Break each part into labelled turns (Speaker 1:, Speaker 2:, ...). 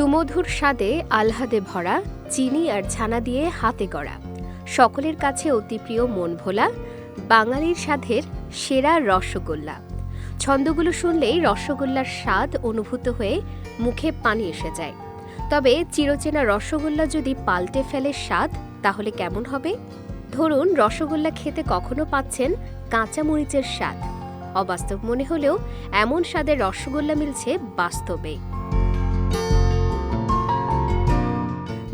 Speaker 1: সুমধুর স্বাদে আহ্লাদে ভরা, চিনি আর ছানা দিয়ে হাতে গড়া। সকলের কাছে অতি প্রিয় মন ভোলা, বাঙালির স্বাদের সেরা রসগোল্লা। ছন্দগুলো শুনলেই রসগোল্লার স্বাদ অনুভূত হয়ে মুখে পানি এসে যায়। তবে চিরচেনা রসগোল্লা যদি পাল্টে ফেলে স্বাদ, তাহলে কেমন হবে? ধরুন, রসগোল্লা খেতে কখনো পাচ্ছেন কাঁচা মরিচের স্বাদ। অবাস্তব মনে হলেও এমন স্বাদের রসগোল্লা মিলছে বাস্তবে।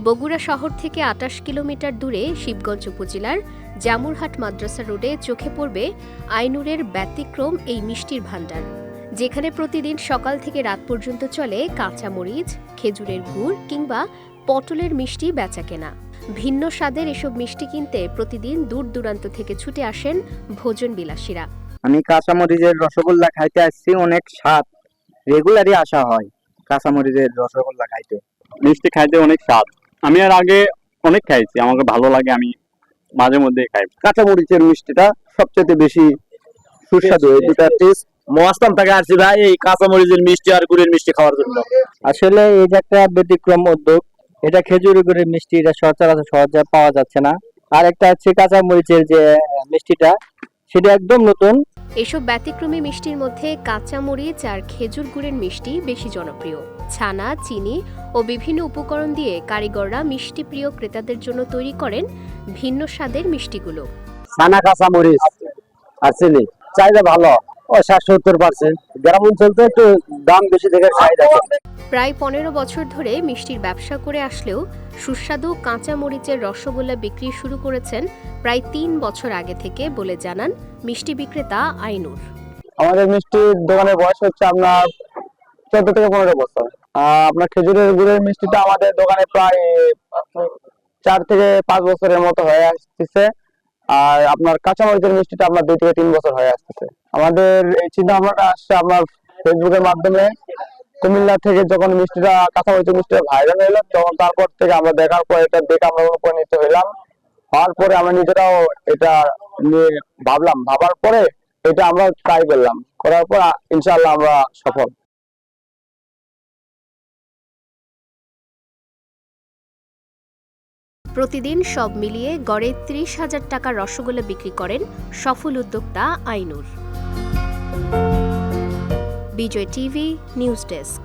Speaker 1: বগুড়া শহর থেকে আটাশ কিলোমিটার দূরে শিবগঞ্জ উপজেলার জামুরহাট মাদ্রাসা রোডে চোখে পড়বে আইনুরের ব্যতিক্রম এই মিষ্টির ভাণ্ডার, যেখানে প্রতিদিন সকাল থেকে রাত পর্যন্ত চলে কাঁচা মরিচ খেজুরের গুড় কিংবা পটলের মিষ্টি বেচাকেনা। ভিন্ন স্বাদের এসব মিষ্টি কিনতে প্রতিদিন দূর দূরান্ত থেকে ছুটে আসেন ভোজন বিলাসীরা।
Speaker 2: আমি কাঁচামরিচের রসগোল্লা খাইতে আসছি, অনেক স্বাদ। রেগুলারই আসা হয় কাঁচা কাঁচামরিচের রসগোল্লা খাইতে।
Speaker 3: মিষ্টি খাইতে অনেক স্বাদ। আমি আর আগে অনেক খাইছি আমাকে ভালো লাগে আমি মাঝে মধ্যে খাই।
Speaker 2: কাঁচা মরিচের মিষ্টিটা সবচেয়ে বেশি সুস্বাদু এই দুটা টেস্ট
Speaker 4: মহাস্থান থেকে আসছি ভাই এই কাঁচামরিচের মিষ্টি আর গুড়ের মিষ্টি খাওয়ার জন্য।
Speaker 2: আসলে এই যে একটা ব্যতিক্রম উদ্যোগ এটা খেজুর গুড়ের মিষ্টি এটা সচরাচর সহজে পাওয়া যাচ্ছে না। আর একটা হচ্ছে কাঁচামরিচের যে মিষ্টিটা সেটা একদম নতুন
Speaker 1: এসব ব্যতিক্রমী মিষ্টির মধ্যে কাঁচা মরিচ আর খেজুর গুড়ের মিষ্টি বেশি জনপ্রিয়। ছানা, চিনি ও বিভিন্ন উপকরণ দিয়ে কারিগররা মিষ্টি প্রিয় ক্রেতাদের জন্য তৈরি করেন ভিন্ন স্বাদের মিষ্টিগুলো।
Speaker 4: ছানা, কাঁচামরিচ আর চিনি চাহিদা ভালো। ষাট সত্তর পার্সেন্ট গ্রাম অঞ্চল তো একটু দাম বেশি থেকে চাহিদা
Speaker 1: প্রায় পনেরো বছর ধরে মিষ্টির ব্যবসা করে আসলেও সুস্বাদু কাঁচা মরিচের রসগোল্লা বিক্রি শুরু করেছেন প্রায় তিন বছর আগে থেকে বলে জানান মিষ্টি বিক্রেতা আইনুর।
Speaker 2: আমাদের মিষ্টির দোকানের বয়স হচ্ছে আপনার চোদ্দ থেকে পনেরো বছর। আপনার খেজুরের গুড়ের মিষ্টিটা আমাদের দোকানে প্রায় চার থেকে পাঁচ বছরের মতো হয়ে আসতেছে। আর আপনার কাঁচামরিচের মিষ্টিটা আপনার দুই থেকে তিন বছর হয়ে আসতেছে। আমাদের এই চিন্তা ভাবনাটা আসছে আপনার ফেসবুকের মাধ্যমে। কুমিল্লা থেকে যখন মিষ্টিটা কাঁচামরিচের মিষ্টিটা ভাইরাল হলো, তখন তারপর থেকে আমরা দেখার পর এটা দেখে আমরা অনুপ্রাণিত হইলাম। হওয়ার পরে আমরা নিজেরাও এটা নিয়ে ভাবলাম। ভাবার পরে এটা আমরা ট্রাই করলাম। করার পর ইনশাআল্লাহ আমরা সফল।
Speaker 1: প্রতিদিন সব মিলিয়ে গড়ে ত্রিশ হাজার টাকার রসগোল্লা বিক্রি করেন সফল উদ্যোক্তা আইনুর। BJTV News Desk.